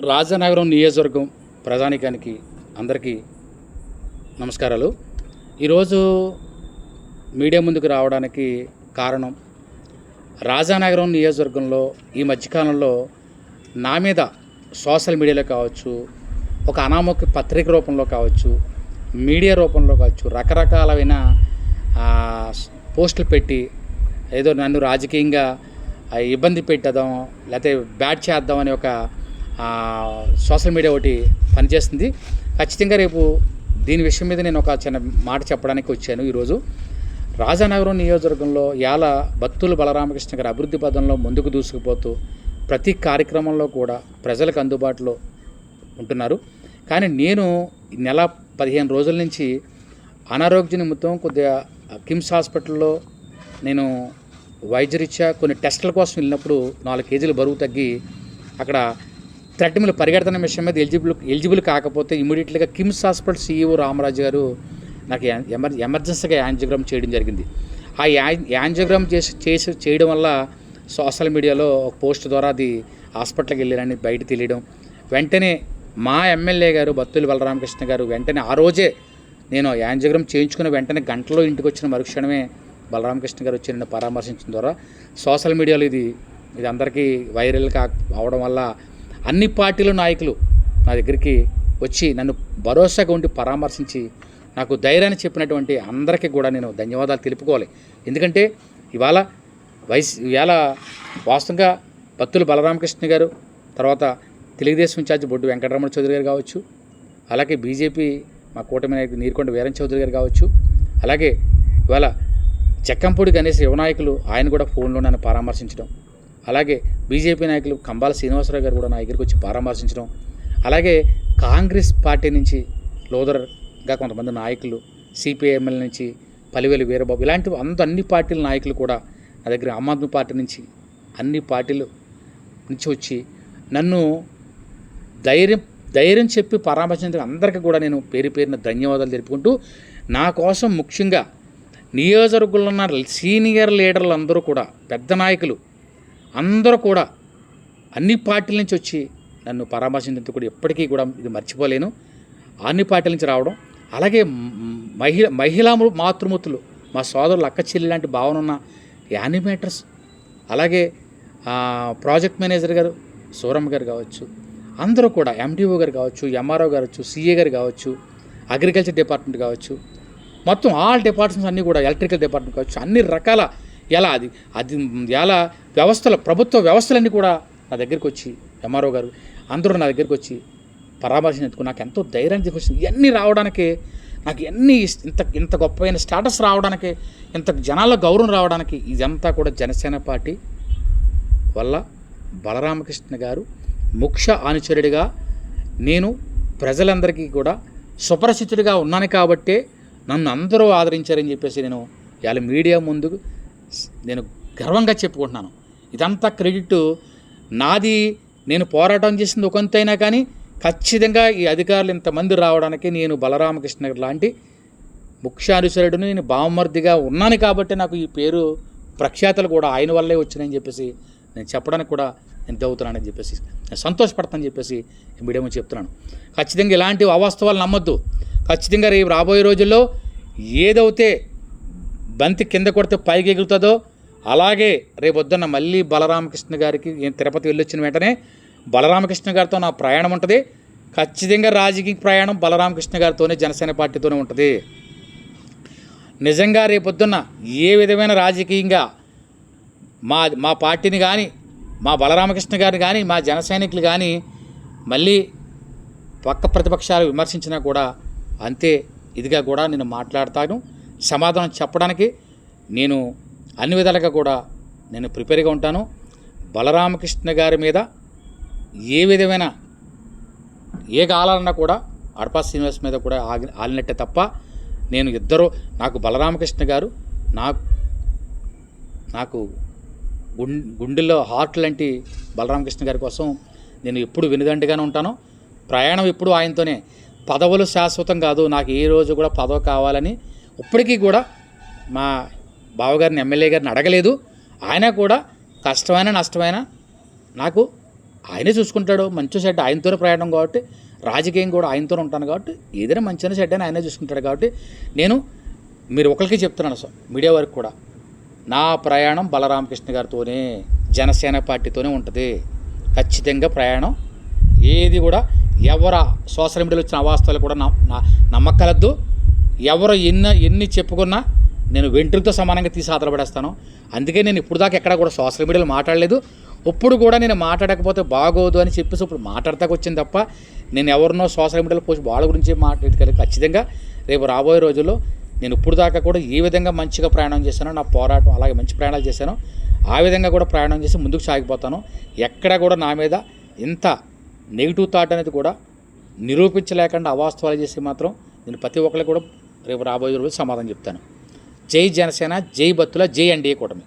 రాజనగరం నియోజకవర్గం ప్రజానికానికి అందరికీ నమస్కారాలు. ఈరోజు మీడియా ముందుకు రావడానికి కారణం రాజానగరం నియోజకవర్గంలో ఈ మధ్యకాలంలో నా మీద సోషల్ మీడియాలో కావచ్చు ఒక అనామక పత్రిక రూపంలో కావచ్చు మీడియా రూపంలో కావచ్చు రకరకాలైన పోస్టులు పెట్టి ఏదో నన్ను రాజకీయంగా ఇబ్బంది పెట్టేద్దాం లేకపోతే బ్యాట్ చేద్దాం అనే ఒక సోషల్ మీడియా ఒకటి పనిచేస్తుంది. ఖచ్చితంగా రేపు దీని విషయం మీద నేను ఒక చిన్న మాట చెప్పడానికి వచ్చాను ఈరోజు. రాజానగరం నియోజకవర్గంలో యాల భక్తులు బలరామకృష్ణ గారి అభివృద్ధి పదంలో ముందుకు దూసుకుపోతూ ప్రతి కార్యక్రమంలో కూడా ప్రజలకు అందుబాటులో ఉంటున్నారు. కానీ నేను నెల పదిహేను రోజుల నుంచి అనారోగ్య నిమిత్తం కొద్దిగా కిమ్స్ హాస్పిటల్లో నేను వైద్యరీత్యా కొన్ని టెస్టుల కోసం వెళ్ళినప్పుడు నాలుగు కేజీలు బరువు తగ్గి అక్కడ థ్రెడ్మిల్ పరిగెడుతున్న విషయం మీద ఎలిజిబుల్ ఎలిజిబుల్ కాకపోతే ఇమీడియట్లీగా KIMS hospital CEO Ramaraju garu నాకు ఎమర్ ఎమర్జెన్సీగా యాంజియోగ్రామ్ చేయడం జరిగింది. ఆ యా యాంజియోగ్రామ్ చేసి చేసి చేయడం వల్ల సోషల్ మీడియాలో ఒక పోస్ట్ ద్వారా అది హాస్పిటల్కి వెళ్ళారని బయట తెలియడం. వెంటనే మా ఎమ్మెల్యే గారు బత్తుల బలరామకృష్ణ గారు వెంటనే ఆ రోజే నేను యాంజియోగ్రామ్ చేయించుకున్న వెంటనే గంటలో ఇంటికి వచ్చిన మరుక్షణమే బలరామకృష్ణ గారు వచ్చి నన్ను పరామర్శించిన ద్వారా సోషల్ మీడియాలో ఇది ఇది అందరికీ వైరల్ కా అవడం వల్ల అన్ని పార్టీల నాయకులు నా దగ్గరికి వచ్చి నన్ను భరోసాగా ఉండి పరామర్శించి నాకు ధైర్యాన్ని చెప్పినటువంటి అందరికీ కూడా నేను ధన్యవాదాలు తెలుపుకోవాలి. ఎందుకంటే ఇవాళ వైస్ ఇవాళ వాస్తవంగా భక్తులు బలరామకృష్ణ గారు తర్వాత తెలుగుదేశం ఇన్ఛార్జ్ బొడ్డు వెంకటరమణ చౌదరి గారు కావచ్చు అలాగే బీజేపీ మా కూటమి నాయకుడు నీరుకొండ వీరన్ చౌదరి గారు కావచ్చు అలాగే ఇవాళ చెక్కంపూడి గణేష్ యువనాయకులు ఆయన కూడా ఫోన్లో నన్ను పరామర్శించడం. అలాగే బీజేపీ నాయకులు కంబాల శ్రీనివాసరావు గారు కూడా నా దగ్గరికి వచ్చి పరామర్శించడం అలాగే కాంగ్రెస్ పార్టీ నుంచి లోదర్గా కొంతమంది నాయకులు సిపిఐఎంఎల్ నుంచి పలివేలు వీరబాబు ఇలాంటి అంత అన్ని పార్టీల నాయకులు కూడా నా దగ్గర ఆమ్ ఆద్మీ పార్టీ నుంచి అన్ని పార్టీలు నుంచి వచ్చి నన్ను ధైర్యం ధైర్యం చెప్పి పరామర్శించిన అందరికీ కూడా నేను పేరు పేరున ధన్యవాదాలు తెలుపుకుంటూ నా కోసం ముఖ్యంగా నియోజకవర్గంలో ఉన్న సీనియర్ లీడర్లు అందరూ కూడా పెద్ద నాయకులు అందరూ కూడా అన్ని పార్టీల నుంచి వచ్చి నన్ను పరామర్శించినందుకు కూడా ఎప్పటికీ కూడా ఇది మర్చిపోలేను. అన్ని పార్టీల నుంచి రావడం అలాగే మహిళ మహిళా మాతృమూర్తులు మా సోదరులు అక్క చెల్లి లాంటి భావన ఉన్న యానిమేటర్స్ అలాగే ప్రాజెక్ట్ మేనేజర్ గారు సూరమ్మ గారు కావచ్చు అందరూ కూడా ఎండిఓ గారు కావచ్చు ఎంఆర్ఓ గారు కావచ్చు సీఏ గారు కావచ్చు అగ్రికల్చర్ డిపార్ట్మెంట్ కావచ్చు మొత్తం ఆల్ డిపార్ట్మెంట్స్ అన్నీ కూడా ఎలక్ట్రికల్ డిపార్ట్మెంట్ కావచ్చు అన్ని రకాల ఎలా అది? అది ఎలా వ్యవస్థల ప్రభుత్వ వ్యవస్థలన్నీ కూడా నా దగ్గరికి వచ్చి ఎంఆర్ఓ గారు అందరూ నా దగ్గరికి వచ్చి పరామర్శించేందుకు నాకు ఎంతో ధైర్యాన్ని తీసుకొచ్చింది. ఇవన్నీ రావడానికి నాకు ఎన్ని ఇంత ఇంత గొప్పమైన స్టేటస్ రావడానికి ఇంత జనాల గౌరవం రావడానికి ఇదంతా కూడా జనసేన పార్టీ వల్ల బలరామకృష్ణ గారు ముఖ్య అనుచరుడిగా నేను ప్రజలందరికీ కూడా సుపరిచితుడిగా ఉన్నాను కాబట్టే నన్ను అందరూ ఆదరించారని చెప్పేసి నేను ఇవాళ మీడియా ముందు నేను గర్వంగా చెప్పుకుంటున్నాను. ఇదంతా క్రెడిట్. నాది నేను పోరాటం చేసింది ఒకంతైనా కానీ ఖచ్చితంగా ఈ అధికారులు ఇంతమంది రావడానికి నేను బలరామకృష్ణ లాంటి ముఖ్య అనుసరుడిని నేను బావమర్దిగా ఉన్నాను కాబట్టి నాకు ఈ పేరు ప్రఖ్యాతలు కూడా ఆయన వల్లే వచ్చినాయని చెప్పేసి నేను చెప్పడానికి కూడా నేను దవుతున్నానని చెప్పేసి నేను సంతోషపడతానని చెప్పేసి మీడియా చెప్తున్నాను. ఖచ్చితంగా ఇలాంటి అవాస్తవాలు నమ్మొద్దు. ఖచ్చితంగా రేపు రాబోయే రోజుల్లో ఏదైతే బంతి కింద కొడితే పైకి ఎగులుతుందో అలాగే రేపు మళ్ళీ బలరామకృష్ణ గారికి నేను తిరుపతి వెళ్ళొచ్చిన వెంటనే బలరామకృష్ణ గారితో నా ప్రయాణం ఉంటుంది. ఖచ్చితంగా రాజకీయ ప్రయాణం బలరామకృష్ణ గారితోనే జనసేన పార్టీతోనే ఉంటుంది. నిజంగా రేపొద్దున్న ఏ విధమైన రాజకీయంగా మా మా పార్టీని కానీ మా బలరామకృష్ణ గారిని కానీ మా జన సైనికులు కానీ మళ్ళీ పక్క ప్రతిపక్షాలు విమర్శించినా కూడా అంతే ఇదిగా కూడా నేను మాట్లాడతాను. సమాధానం చెప్పడానికి నేను అన్ని విధాలుగా కూడా నేను ప్రిపేర్గా ఉంటాను. బలరామకృష్ణ గారి మీద ఏ విధమైన ఏ కాలాలన్నా కూడా అడపా శ్రీనివాస్ మీద కూడా ఆగి ఆలినట్టే తప్ప నేను ఇద్దరు నాకు బలరామకృష్ణ గారు నాకు నాకు గుండెల్లో హార్ట్ లాంటి బలరామకృష్ణ గారి కోసం నేను ఎప్పుడు వెనుదండిగానే ఉంటాను. ప్రయాణం ఎప్పుడు ఆయనతోనే. పదవులు శాశ్వతం కాదు. నాకు ఏ రోజు కూడా పదవి కావాలని ఇప్పటికీ కూడా మా బావగారిని ఎమ్మెల్యే గారిని అడగలేదు. ఆయన కూడా కష్టమైన నష్టమైన నాకు ఆయనే చూసుకుంటాడు. మంచి చెడ్డ ఆయనతోనే ప్రయాణం కాబట్టి రాజకీయం కూడా ఆయనతోనే ఉంటాను కాబట్టి ఏదైనా మంచిగా చెడ్డ అని ఆయనే చూసుకుంటాడు కాబట్టి నేను మీరు ఒకరికి చెప్తున్నాను సార్ మీడియా వారికి కూడా నా ప్రయాణం బలరామకృష్ణ గారితోనే జనసేన పార్టీతోనే ఉంటుంది. ఖచ్చితంగా ప్రయాణం. ఏది కూడా ఎవర సోషల్ మీడియాలో వచ్చిన అవాస్తవాలు కూడా నా- నమ్మకలద్దు ఎవరు ఎన్ని ఎన్ని చెప్పుకున్నా నేను వెంట్రుతో సమానంగా తీసి ఆధారపడేస్తాను అందుకే నేను ఇప్పుడు దాకా ఎక్కడ కూడా సోషల్ మీడియాలో మాట్లాడలేదు. ఇప్పుడు కూడా నేను మాట్లాడకపోతే బాగోదు అని చెప్పేసి ఇప్పుడు మాట్లాడతాకు వచ్చింది తప్ప నేను ఎవరినో సోషల్ మీడియాలో పోస్ట్ వాళ్ళ గురించి మాట్లాడగలి ఖచ్చితంగా రేపు రాబోయే రోజుల్లో నేను ఇప్పుడు దాకా కూడా ఏ విధంగా మంచిగా ప్రయాణం చేశానో నా పోరాటం అలాగే మంచి ప్రయాణాలు చేశాను ఆ విధంగా కూడా ప్రయాణం చేసి ముందుకు సాగిపోతాను. ఎక్కడ కూడా నా మీద ఇంత నెగిటివ్ థాట్ అనేది కూడా నిరూపించలేకుండా అవాస్తవాలు చేసి మాత్రం నేను ప్రతి ఒక్కరికి కూడా రేపు రాబోయే రోజు సమాధానం చెప్తాను. జై జనసేన జై భత్తుల జై ఎన్డీఏ కూటమి.